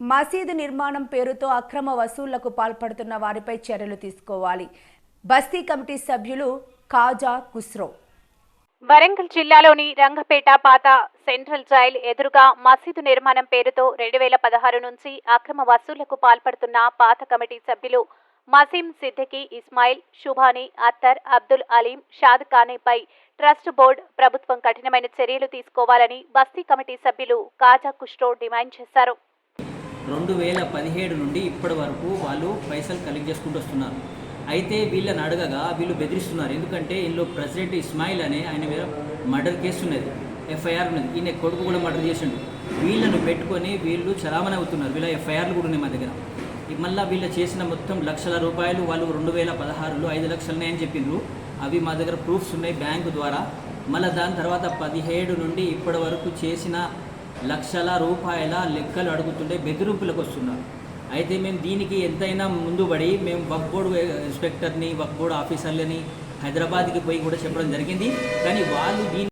మసీదు నిర్మాణం పేరుతో అక్రమ వసూళ్ళకు పాల్పడుతున్న వారిపై చర్యలు తీసుకోవాలి. బస్తీ కమిటీ సభ్యులు కాజా కుస్రో వరంగల్ జిల్లాలోని రంగపేట పాత సెంట్రల్ జైల్ ఎదురుగా మసీదు నిర్మాణం పేరుతో రెండు వేల పదహారు నుంచి అక్రమ వసూళ్ళకు పాల్పడుతున్న పాత కమిటీ సభ్యులు మసీం సిద్దికి ఇస్మాయిల్ షుభాని అత్తర్ అబ్దుల్ అలీం షాద్ ఖానీపై ట్రస్ట్ బోర్డు ప్రభుత్వం కఠినమైన చర్యలు తీసుకోవాలని బస్తీ కమిటీ సభ్యులు కాజా కుష్రో డిమాండ్ చేశారు. రెండు వేల పదిహేడు నుండి ఇప్పటి వరకు వాళ్ళు పైసలు కలెక్ట్ చేసుకుంటూ వస్తున్నారు. అయితే వీళ్ళని అడగగా వీళ్ళు బెదిరిస్తున్నారు. ఎందుకంటే ఇందులో ప్రెసిడెంట్ ఇస్మాయిల్ అనే ఆయన మీద మర్డర్ కేసు ఉన్నది. ఎఫ్ఐఆర్ ఉన్నది. ఈయన కొడుకు కూడా మర్డర్ చేసిండు. వీళ్ళను పెట్టుకొని వీళ్ళు చలామణి అవుతున్నారు. వీళ్ళ ఎఫ్ఐఆర్లు కూడా ఉన్నాయి మా దగ్గర. మళ్ళీ వీళ్ళు చేసిన మొత్తం లక్షల రూపాయలు వాళ్ళు రెండు వేల పదహారులో ఐదు లక్షలనే అని చెప్పిండ్రు. అవి మా దగ్గర ప్రూఫ్స్ ఉన్నాయి బ్యాంకు ద్వారా. మళ్ళీ దాని తర్వాత పదిహేడు నుండి ఇప్పటి వరకు చేసిన లక్షల రూపాయల లెక్కలు అడుగుతుంటే బెదిరింపులకు వస్తున్నారు అయితే మేము దీనికి ఎంతైనా ముందుబడి మేము వక్ బోర్డు ఇన్స్పెక్టర్ని వక్ బోర్డు ఆఫీసర్లని హైదరాబాద్కి పోయి కూడా చెప్పడం జరిగింది. కానీ వాళ్ళు దీని